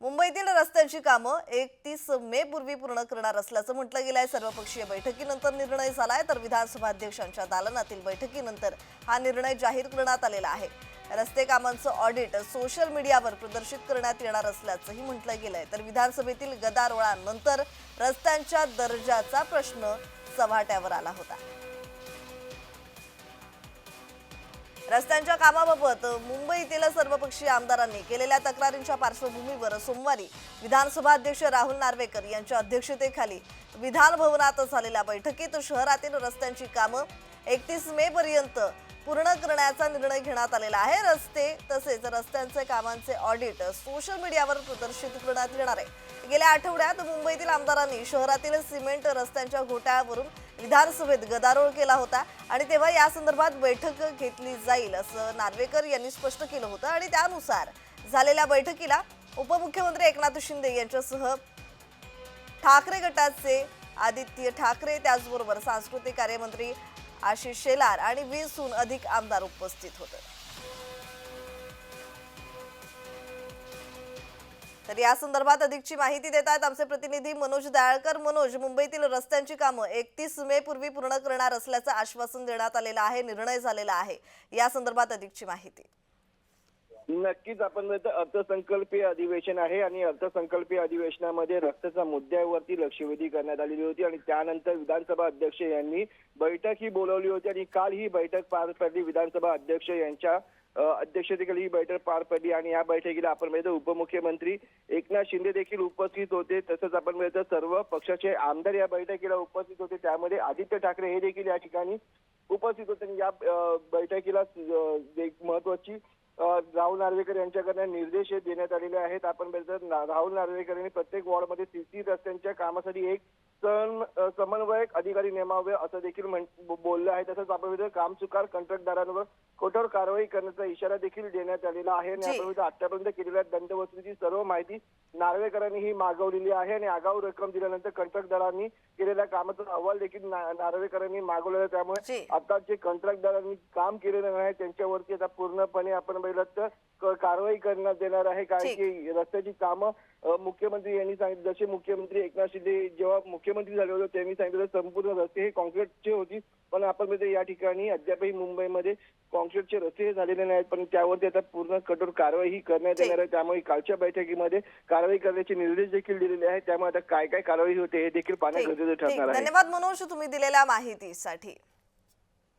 मुंबईतील रस्त्यांची कामं एकतीस मे पूर्वी पूर्ण करणार असल्याचं म्हटलं गेलं आहे सर्वपक्षीय बैठकीनंतर निर्णय झालाय तर विधानसभा अध्यक्षांच्या दालनातील बैठकीनंतर हा निर्णय जाहीर करण्यात आलेला आहे. रस्ते कामांचं ऑडिट सोशल मीडियावर प्रदर्शित करण्यात येणार असल्याचंही म्हटलं गेलंय. तर विधानसभेतील गदारोळानंतर रस्त्यांच्या दर्जाचा प्रश्न चव्हाट्यावर आला होता. रस्त्यांच्या कामाबाबत मुंबईतील सर्वपक्षीय आमदारांनी केलेल्या तक्रारींच्या पार्श्वभूमीवर सोमवारी विधानसभा अध्यक्ष राहुल नार्वेकर यांच्या अध्यक्षतेखाली विधान भवनात झालेल्या बैठकीत शहरातील रस्त्यांची कामं एकतीस मे पर्यंत पूर्ण करण्याचा निर्णय घेण्यात आलेला आहे. रस्ते तसेच रस्त्यांचे कामांचे ऑडिट सोशल मीडियावर प्रदर्शित करण्यात येणार आहे. गेल्या आठवड्यात मुंबईतील आमदारांनी शहरातील सिमेंट रस्त्यांच्या घोटाळ्यावरून विधानसभेत गदारोळ केला होता आणि तेव्हा या संदर्भात बैठक घेतली जाईल असं नार्वेकर यांनी स्पष्ट केलं होतं आणि त्यानुसार झालेल्या बैठकीला उपमुख्यमंत्री एकनाथ शिंदे यांच्यासह ठाकरे गटाचे आदित्य ठाकरे त्याचबरोबर सांस्कृतिक कार्यमंत्री आशिष शेलार आणि वीसहून अधिक आमदार उपस्थित होते. तर या संदर्भात अधिकची माहिती देत आहेत आमचे प्रतिनिधी मनोज दयाळकर मनोज मुंबईतील रस्त्यांची कामं एकतीस मे पूर्वी पूर्ण करणार असल्याचं आश्वासन देण्यात आलेलं आहे निर्णय झालेला आहे. या संदर्भात अधिकची माहिती. नक्कीच आपण अर्थसंकल्पीय अधिवेशन आहे आणि अर्थसंकल्पीय अधिवेशनामध्ये रस्त्याच्या मुद्द्यावरती लक्षवेधी करण्यात आलेली होती आणि त्यानंतर विधानसभा अध्यक्ष यांनी बैठक ही बोलवली होती आणि काल ही बैठक पार पडली. विधानसभा अध्यक्ष यांच्या अध्यक्षतेखाली ही बैठक पार पडली आणि या बैठकीला आपण म्हणतो उपमुख्यमंत्री एकनाथ शिंदे देखील उपस्थित होते. तसंच आपण म्हणतो सर्व पक्षाचे आमदार या बैठकीला उपस्थित होते. त्यामध्ये आदित्य ठाकरे हे देखील या ठिकाणी उपस्थित होते आणि या बैठकीला एक महत्वाची राहुल नार्वेकर यांच्याकडनं निर्देश देण्यात आलेले आहेत. आपण बघितलं राहुल नार्वेकर यांनी प्रत्येक वॉर्डमध्ये सीसी रस्त्यांच्या कामासाठी एक समन्वयक अधिकारी नेमावे असं देखील बोललं आहे. तसंच आपण कामचुकार कंत्राटदारांवर कठोर कारवाई करण्याचा इशारा देखील देण्यात आलेला आहे. आणि. आपण आतापर्यंत केलेल्या दंडवसुलीची सर्व माहिती नार्वेकरांनी ही मागवलेली आहे. आणि आगाऊ रक्कम दिल्यानंतर कंत्राटदारांनी केलेल्या कामाचा अहवाल देखील नार्वेकरांनी मागवलेला आहे. त्यामुळे आता जे कंत्राटदारांनी काम केलेलं नाही त्यांच्यावरती आता पूर्णपणे आपण क- कारवाई करण्यात येणार आहे. कारण. की रस्त्याची कामं मुख्यमंत्री यांनी सांगितलं जसे मुख्यमंत्री एकनाथ शिंदे जेव्हा मुख्यमंत्री झाले होते त्यांनी सांगितलं संपूर्ण रस्ते हे कॉन्क्रीटचे होती. पण आपण या ठिकाणी अद्यापही मुंबईमध्ये कॉन्क्रीटचे रस्ते हे झालेले नाहीत. पण त्यावरती आता पूर्ण कठोर कारवाई ही करण्यात. येणार आहे. त्यामुळे कालच्या बैठकीमध्ये कारवाई करण्याचे निर्देश देखील दिलेले आहेत. त्यामुळे आता काय काय कारवाई होते हे देखील पाहणं ठीक. गरजेचं ठरणार आहे. धन्यवाद मनोज तुम्ही दिलेल्या माहितीसाठी.